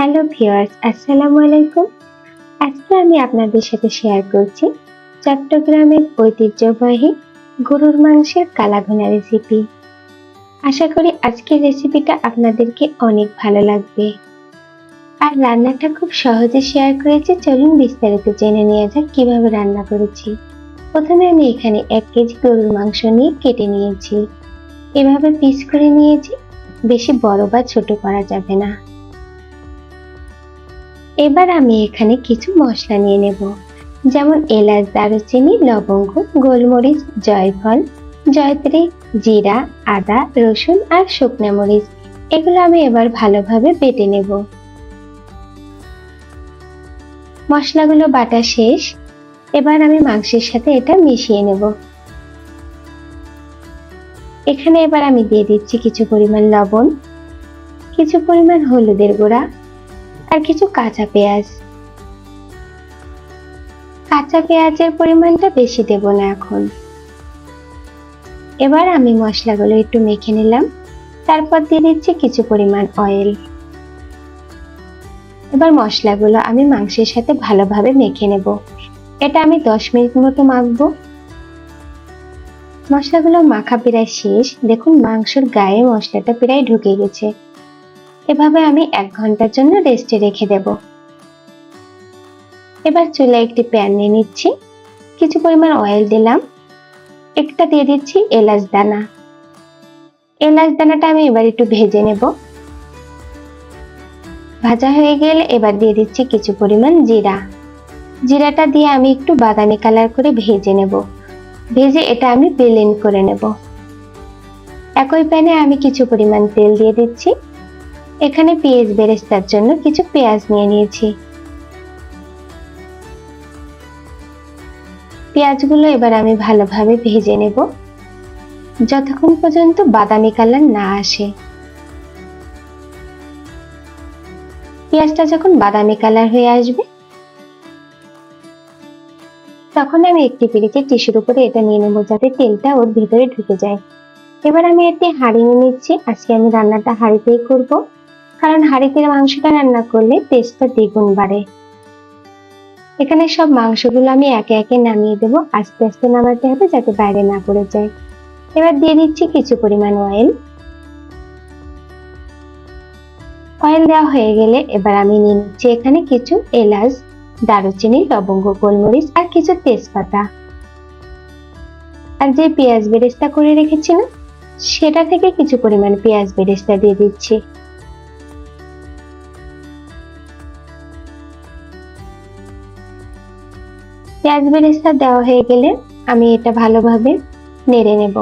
Hello viewers, আসসালামু আলাইকুম। আজকে আমি আপনাদের সাথে শেয়ার করছি চট্টগ্রামের ঐতিহ্যবাহী গরুর মাংসের কালাভুনা রেসিপি আশা করি আজকের রেসিপিটা আপনাদেরকে অনেক ভালো লাগবে। আর রান্নাটা খুব সহজে শেয়ার করেছি, চলুন বিস্তারিত জেনে নেওয়া যাক কীভাবে রান্না করেছি। প্রথমে আমি এখানে এক কেজি গরুর মাংস নিয়ে কেটে নিয়েছি। এভাবে পিস করে নিয়েছি, বেশি বড় বা ছোট করা যাবে না। এবার আমি এখানে কিছু মশলা নিয়ে নেব। যেমন এলাচ, দারুচিনি, লবঙ্গ, গোলমরিচ, জয়ফল, জয়ত্রী, জিরা, আদা, রসুন আর শুকনা মরিচ। এগুলো আমি এবার ভালোভাবে বেটে নেব। মশলাগুলো বাটা শেষ। এবার আমি মাংসের সাথে এটা মিশিয়ে নেব। এখানে এবার আমি দিয়ে দিচ্ছি কিছু পরিমাণ লবণ, কিছু পরিমাণ হলুদের গুঁড়া আর কিছু কাঁচা পেঁয়াজ। কাঁচা পেঁয়াজের পরিমাণটা বেশি দেব না এখন। এবার আমি মশলাগুলো একটু মেখে নিলাম। তারপর দিয়ে দিচ্ছি কিছু পরিমাণ অয়েল এবার মশলাগুলো আমি মাংসের সাথে ভালোভাবে মেখে নেব। এটা আমি দশ মিনিট মতো মাখবো। মশলাগুলো মাখা প্রায় শেষ। দেখুন মাংসর গায়ে মশলাটা প্রায় ঢুকে গেছে। এভাবে আমি এক ঘণ্টার জন্য রেস্টে রেখে দেব। এবার চুলে একটি প্যান নিয়ে নিচ্ছি। কিছু পরিমাণ অয়েল দিলাম। একটা দিয়ে দিচ্ছি এলাচ দানা। এলাচ দানাটা আমি এবার একটু ভেজে নেব। ভাজা হয়ে গেলে এবার দিয়ে দিচ্ছি কিছু পরিমাণ জিরা। জিরাটা দিয়ে আমি একটু বাদামি কালার করে ভেজে নেব। ভেজে এটা আমি বেলেন করে নেব। একই প্যানে আমি কিছু পরিমাণ তেল দিয়ে দিচ্ছি। এখানে পেঁয়াজ বেরেস্তার জন্য কিছু পেঁয়াজ নিয়ে নিয়েছি। পেঁয়াজগুলো এবার আমি ভালোভাবে ভেজে নেব। যতক্ষণ পর্যন্ত বাদামি কালার না আসে। পেঁয়াজটা যখন বাদামি কালার হয়ে আসবে, তখন আমি একটি পিড়িতে টিস্যুর উপরে এটা নিয়ে নেব যাতে তেলটা ওর ভেতরে ঢুকে যায়। এবার আমি একটি হাঁড়ি নিয়ে নিচ্ছি। আজকে আমি রান্নাটা হাঁড়িতেই করব। কারণ হাঁড়িতে মাংসটা রান্না করলে টেস্টটা দ্বিগুণ বাড়ে। এখানে সব মাংসগুলো আমি একে একে নামিয়ে দেব, আস্তে আস্তে নামাতে হবে যাতে বাইরে না পড়ে যায়। এবার দিয়ে দিচ্ছি কিছু পরিমাণ অয়েল। অয়েল দেওয়া হয়ে গেলে এবার আমি নিয়ে নিচ্ছি এখানে কিছু এলাচ, দারুচিনি, লবঙ্গ, গোলমরিচ আর কিছু তেজপাতা। আর যে পেঁয়াজ বেরেস্তা করে রেখেছিলাম, সেটা থেকে কিছু পরিমাণ পেঁয়াজ বেরেস্তা দিয়ে দিচ্ছি। পেঁয়াজ বেরেস্তা দেওয়া হয়ে গেলে আমি এটা ভালোভাবে নেড়ে নেব।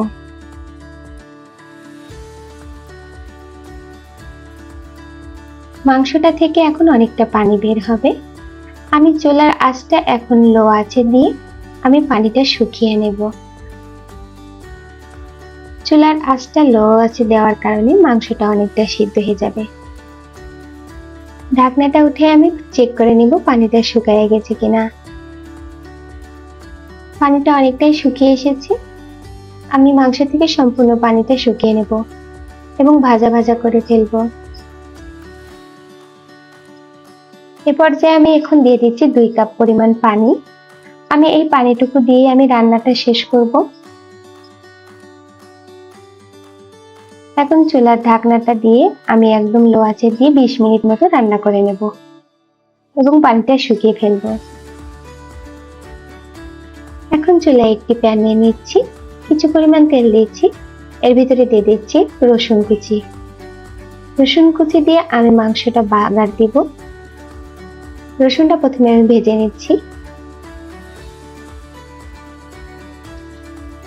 মাংসটা থেকে এখন অনেকটা পানি বের হবে। আমি চোলার আঁচটা এখন লো আছে দিয়ে আমি পানিটা শুকিয়ে নেব। চুলার আঁচটা লো আছে দেওয়ার কারণে মাংসটা অনেকটা সিদ্ধ হয়ে যাবে। ঢাকনাটা উঠে আমি চেক করে নিব পানিটা শুকিয়ে গেছে কিনা। পানিটা অনেকটাই শুকিয়ে এসেছে। আমি মাংস থেকে সম্পূর্ণ পানিটা শুকিয়ে নেব এবং ভাজা ভাজা করে ফেলব। এ পর্যায়ে আমি এখন দিয়ে দিচ্ছি দুই কাপ পরিমাণ পানি। আমি এই পানিটুকু দিয়ে আমি রান্নাটা শেষ করব। এখন চুলার ঢাকনাটা দিয়ে আমি একদম লো আঁচে দিয়ে বিশ মিনিট মতো রান্না করে নেব এবং পানিটা শুকিয়ে ফেলব। এখন চুলায় একটি প্যান নিয়ে নিচ্ছি, কিছু পরিমাণ তেল দিচ্ছি, এর ভিতরে দিয়ে দিচ্ছি রসুন কুচি। রসুন কুচি দিয়ে আমি মাংসটা বাগার দিব। রসুনটা প্রথমে আমি ভেজে নিচ্ছি।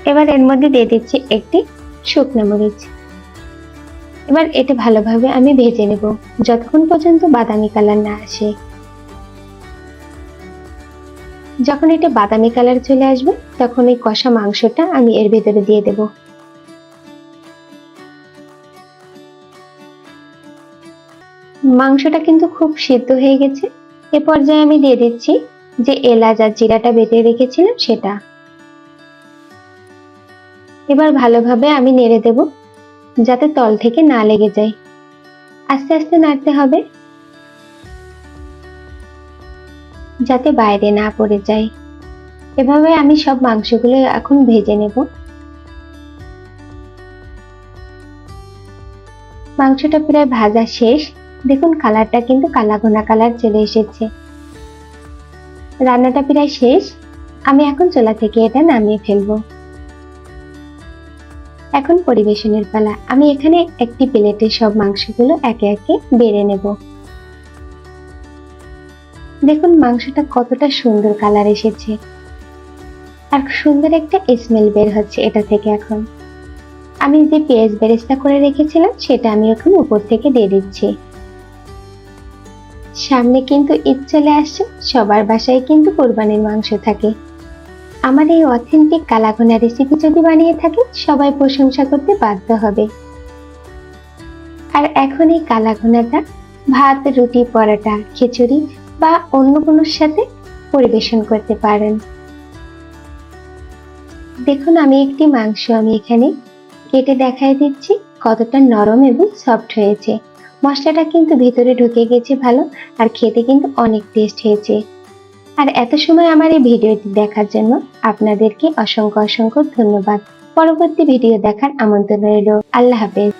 এবার এর মধ্যে দিয়ে দিচ্ছি একটি শুকনো মরিচ। এবার এটা ভালোভাবে আমি ভেজে নেব, যতক্ষণ পর্যন্ত বাদামি কালার না আসে। যখন এটা বাদামি কালার চলে আসবে, তখন এই কষা মাংসটা আমি এর ভেতরে দিয়ে দেব। মাংসটা কিন্তু খুব সিদ্ধ হয়ে গেছে। এ পর্যায়ে আমি দিয়ে দিচ্ছি যে এলাচ আর জিরাটা বেটে রেখেছিলাম সেটা। এবার ভালোভাবে আমি নেড়ে দেব, যাতে তল থেকে না লেগে যায়। আস্তে আস্তে নাড়তে হবে। যাতে বাইরে না পড়ে যায়। এভাবে আমি সব মাংসগুলো এখন ভেজে নেব। মাংসটা প্রায় ভাজা শেষ। দেখুন কালারটা কিন্তু কালা ঘোনা কালার চলে এসেছে। রান্নাটা প্রায় শেষ। আমি এখন চোলা থেকে এটা নামিয়ে ফেলব। এখন পরিবেশনের পালা। আমি এখানে একটি প্লেটে সব মাংসগুলো একে একে বেড়ে নেব। দেখুন মাংসটা কতটা সুন্দর কালার এসেছে। আর সুন্দর একটা স্মেল বের হচ্ছে এটা থেকে এখন। আমি যে পেঁয়াজ বেরেস্তা করে রেখেছিলাম, সেটা আমি এখন উপর থেকে দিয়ে দিচ্ছি। সামনে কিন্তু ঈদ চলে আসছে, সবার বাসায় কিন্তু কোরবানির মাংস থাকে। আমার এই অথেন্টিক কালাঘোনা রেসিপি যদি বানিয়ে থাকে, সবাই প্রশংসা করতে বাধ্য হবে। আর এখন এই কালাঘোনাটা ভাত, রুটি, পরোটা, খিচুড়ি বা অন্য কোনোর সাথে পরিবেশন করতে পারেন। দেখুন, আমি একটি মাংস আমি এখানে কেটে দেখাই দিচ্ছি, কতটা নরম এবং সফট হয়েছে। মশলাটা কিন্তু ভিতরে ঢুকে গেছে ভালো, আর খেতে কিন্তু অনেক টেস্ট হয়েছে। আর এত সময় আমার এই ভিডিওটি দেখার জন্য আপনাদেরকে অসংখ্য অসংখ্য ধন্যবাদ। পরবর্তী ভিডিও দেখার আমন্ত্রণ রইল। আল্লাহ হাফেজ।